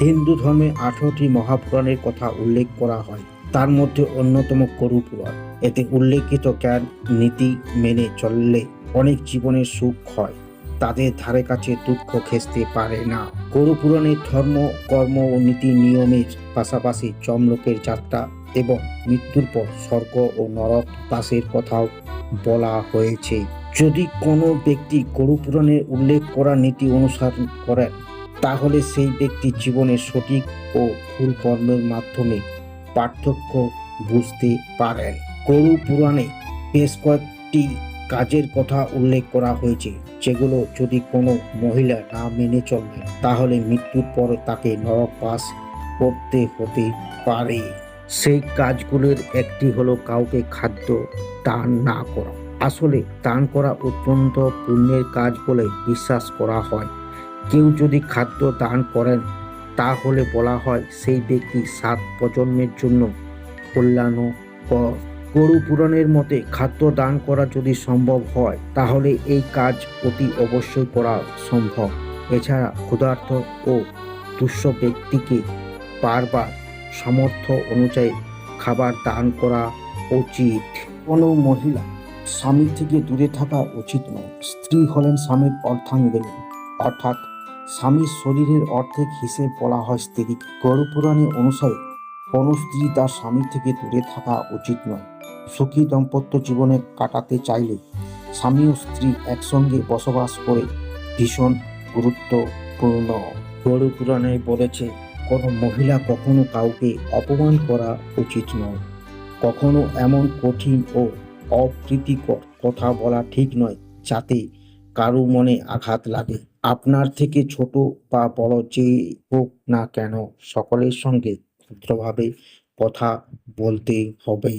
হিন্দু ধর্মে আঠারোটি মহাপুরাণের কথা উল্লেখ করা হয়। তার মধ্যে অন্যতম করু পুরাণ এতে উল্লেখিত জ্ঞান, নীতি মেনে চললে অনেক জীবনের সুখ হয়। তাদের ধারে কাছে দুঃখ খেসতে পারে না। গরু ধর্ম, কর্ম ও নীতি নিয়মের পাশাপাশি চমলোকের যাত্রা এবং মৃত্যুর পর স্বর্গ ও নরক বাসের কথাও বলা হয়েছে। যদি কোনো ব্যক্তি গরু পুরাণের উল্লেখ করা নীতি অনুসরণ করেন তাহলে সেই ব্যক্তি জীবনের সঠিক ও ভুল কর্মের মাধ্যমে পার্থক্য বুঝতে পারেন। গরু পুরাণে বেশ কয়েকটি কাজের কথা উল্লেখ করা হয়েছে, যেগুলো যদি কোনো মহিলা না মেনে চলেন, তাহলে মৃত্যুর পর তাকে নরকবাস করতে হতে পারে। সেই কাজগুলোর একটি হলো কাউকে খাদ্য দান না করা। আসলে দান করা অত্যন্ত পুণ্যের কাজ বলে বিশ্বাস করা হয়। কেউ যদি খাদ্য দান করেন, তাহলে বলা হয় সেই ব্যক্তি সাত প্রজন্মের জন্য কল্যাণকর গরু পুরাণের মতে খাদ্য দান করা যদি সম্ভব হয়, তাহলে এই কাজ অতি অবশ্যই করা সম্ভব। এছাড়া ক্ষুধার্থ ও দুঃস্থ ব্যক্তিকে বারবার সামর্থ্য অনুযায়ী খাবার দান করা উচিত। কোনো মহিলা স্বামীর থেকে দূরে থাকা উচিত নয়। স্ত্রী হলেন স্বামীর অর্থাঙ্গিনী। অর্থাৎ স্বামীর শরীরের অর্ধেক হিসেব বলা হয় স্ত্রী গরু পুরাণে অনুসারে কোনো স্ত্রী তার স্বামী থেকে দূরে থাকা উচিত নয়। সুখী দাম্পত্য জীবনে কাটাতে চাইলে স্বামী ও স্ত্রী একসঙ্গে বসবাস করে ভীষণ গুরুত্বপূর্ণ। গরু পুরাণে বলেছে, কোনো মহিলা কখনো কাউকে অপমান করা উচিত নয়। কখনো এমন কঠিন ও অপ্রীতিকর কথা বলা ঠিক নয়, যাতে কারও মনে আঘাত লাগে। আপনার থেকে ছোট বা বড় যে হোক না কেন, সকলের সঙ্গে ভদ্রভাবে কথা বলতে হবে।